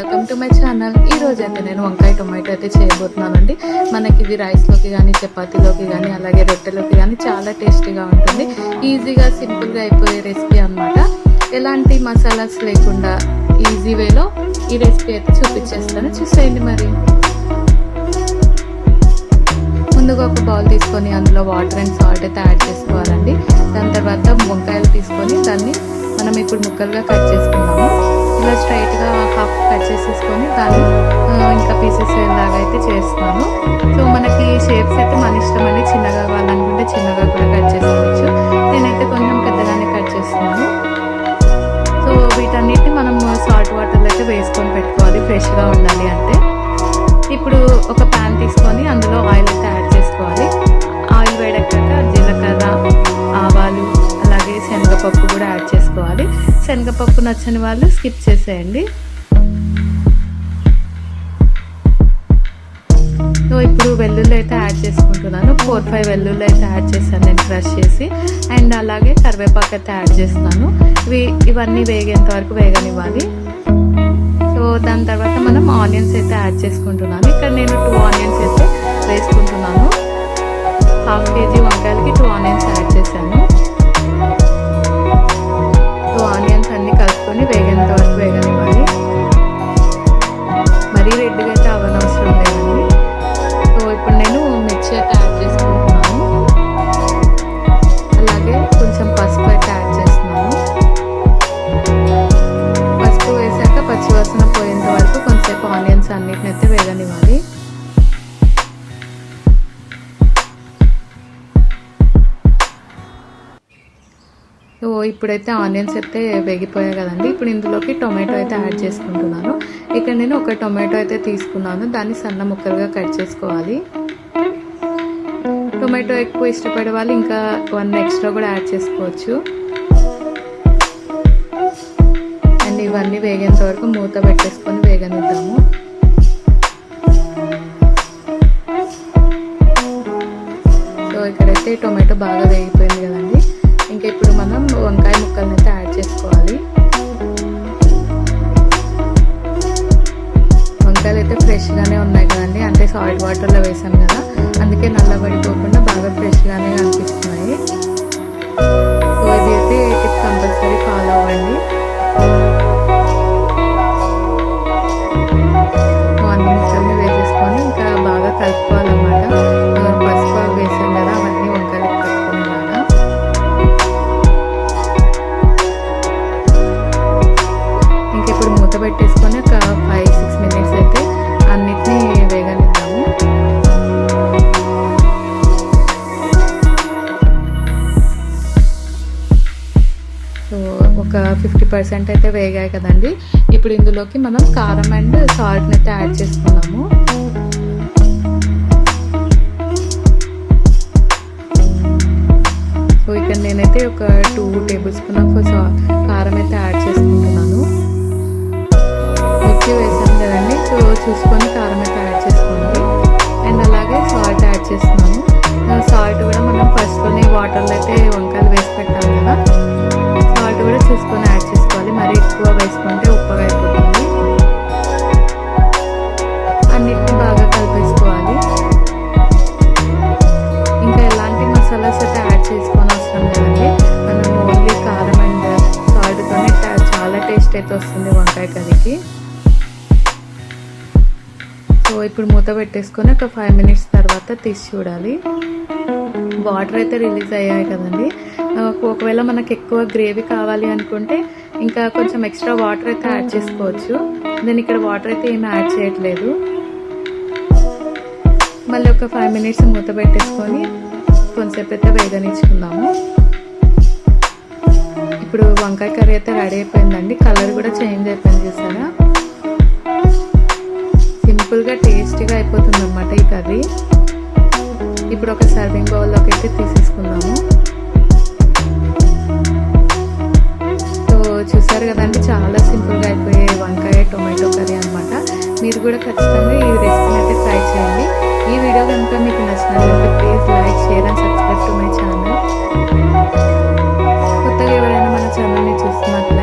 Welcome to my channel ఈ రోజు అయితే నేను వంకాయ టొమాటో అయితే చేయబోతున్నానండి. మనకి ఇది రైస్లోకి కానీ చపాతీలోకి కానీ అలాగే రొట్టెలోకి కానీ చాలా టేస్టీగా ఉంటుంది. ఈజీగా సింపుల్గా అయిపోయే రెసిపీ అన్నమాట. ఎలాంటి మసాలాస్ లేకుండా ఈజీ వేలో ఈ రెసిపీ అయితే చూపించేస్తాను. చూసేయండి మరి. ముందుగా ఒక బౌల్ తీసుకొని అందులో వాటర్ అండ్ సాల్ట్ అయితే యాడ్ చేసుకోవాలండి. దాని తర్వాత వంకాయలు తీసుకొని దాన్ని మనం ఇప్పుడు ముక్కలుగా కట్ చేసుకున్నాము ఇలా స్ట్రైట్గా హాఫ్ కట్ చేసేసుకొని దాన్ని ఇంకా పీసెస్ లాగా అయితే చేస్తాను సో మనకి షేప్స్ అయితే మన ఇష్టం అండి. చిన్నగా కావాలనుకుంటే చిన్నగా కూడా కట్ చేసుకోవచ్చు. నేనైతే కొంచెం పెద్దగానే కట్ చేస్తున్నాను. సో వీటన్నిటిని మనం సాల్ట్ వాటర్లో అయితే వేసుకొని పెట్టుకోవాలి ఫ్రెష్గా ఉండాలి అంటే. ఇప్పుడు ఒక ప్యాన్ తీసుకొని అందులో ఆయిల్ అయితే యాడ్ చేసుకోవాలి. పప్పు నచ్చని వాళ్ళు స్కిప్ చేసేయండి. సో ఇప్పుడు వెల్లుల్లి అయితే యాడ్ చేసుకుంటున్నాను. ఫోర్ ఫైవ్ వెల్లుల్లి అయితే యాడ్ చేశాను నేను క్రష్ చేసి. అండ్ అలాగే కరివేపాకు అయితే యాడ్ చేస్తున్నాను. ఇవి ఇవన్నీ వేగేంత వరకు వేగనివ్వాలి. సో దాని తర్వాత మనం ఆనియన్స్ అయితే యాడ్ చేసుకుంటున్నాను. ఇక్కడ నేను టూ ఆనియన్స్ అయితే వేసుకుంటున్నాను. హాఫ్ కేజీ వంకాయలకి టూ ఆనియన్స్ యాడ్ చేశాను. మరీ రెడ్గా అయితే అవనవసరం లేదండి ఇప్పుడైతే ఆనియన్స్ అయితే వేగిపోయాయి కదండి. ఇప్పుడు ఇందులోకి టొమాటో అయితే యాడ్ చేసుకుంటున్నాను. ఇక్కడ నేను ఒక టొమాటో అయితే తీసుకున్నాను. దాన్ని సన్న ముక్కలుగా కట్ చేసుకోవాలి. టొమాటో ఎక్కువ ఇష్టపడే వాళ్ళు ఇంకా వన్ ఎక్స్ట్రా కూడా యాడ్ చేసుకోవచ్చు. అండ్ ఇవన్నీ వేగేంత వరకు మూత పెట్టేసుకొని వేగనిద్దాము. సో ఇక్కడైతే టొమాటో బాగా వేగిపోయింది కదండి. ఇంకా ఇప్పుడు మనం వంకాయ ముక్కల్ని అయితే యాడ్ చేసుకోవాలి. వంకాయలు అయితే ఫ్రెష్గానే ఉన్నాయి కదండి. అంటే సాల్ట్ వాటర్లో వేసాం కదా. అందుకే నల్లబడిపోకుండా బాగా ఫ్రెష్గానే అనిపిస్తున్నాయి సో ఇది అయితే టిప్ కంపల్సరీ వేసుకొని ఒక ఫైవ్ సిక్స్ మినిట్స్ అయితే అన్నిటినీ వేగనిద్దాము సో ఒక ఫిఫ్టీ పర్సెంట్ అయితే వేగాయి కదండి. ఇప్పుడు ఇందులోకి మనం కారం అండ్ సాల్ట్ని అయితే యాడ్ చేసుకున్నాము. సో ఇక్కడ నేనైతే ఒక two tablespoon of salt మిర్చి వేసాం కదండి. సో చూసుకొని కారం అయితే యాడ్ చేసుకోండి. అండ్ అలాగే సాల్ట్ యాడ్ చేస్తున్నాను సాల్ట్ కూడా మనం ఫస్ట్లోనే వాటర్లో అయితే వంకాయలు వేసి పెట్టాలి కదా. సాల్ట్ కూడా చూసుకొని యాడ్ చేసుకోవాలి. మరి ఎక్కువ వేసుకుంటే ఉప్పగా అయిపోతుంది. అన్నిటిని బాగా కలిపేసుకోవాలి. ఇంకా ఎలాంటి మసాలాస్ అయితే యాడ్ చేసుకొని అవసరం లేదండి. మనం ఓన్లీ కారం అండ్ సాల్ట్తోనే చాలా టేస్ట్ అయితే వస్తుంది వంకాయ కర్రీకి. సో ఇప్పుడు మూత పెట్టేసుకొని ఒక ఫైవ్ మినిట్స్ తర్వాత తీసి చూడాలి. వాటర్ అయితే రిలీజ్ అయ్యాయి కదండి. ఒకవేళ మనకు ఎక్కువ గ్రేవీ కావాలి అనుకుంటే ఇంకా కొంచెం ఎక్స్ట్రా వాటర్ అయితే యాడ్ చేసుకోవచ్చు. నేను ఇక్కడ వాటర్ అయితే ఏమి యాడ్ చేయట్లేదు. మళ్ళీ ఒక ఫైవ్ మినిట్స్ మూత పెట్టేసుకొని కొంచెంసేపు అయితే వేగనిచ్చుకుందాము. ఇప్పుడు వంకాయ కర్రీ అయితే రెడీ అయిపోయిందండి. కలర్ కూడా చేంజ్ అయిపోయింది చూసారా? సింపుల్గా టేస్టీగా అయిపోతుంది అన్నమాట ఈ కర్రీ. ఇప్పుడు ఒక సర్వింగ్ బౌల్లోకి అయితే తీసేసుకున్నాము సో చూసారు కదండి చాలా సింపుల్గా అయిపోయే వంకాయ టొమాటో కర్రీ అనమాట మీరు కూడా ఖచ్చితంగా ఈ రెసిపీ అయితే ట్రై చేయండి. ఈ వీడియో కనుక మీకు నచ్చినట్లయితే please like share and subscribe to my channel కొత్తగా ఎవరైనా మన ఛానల్ని చూస్తున్నట్లయితే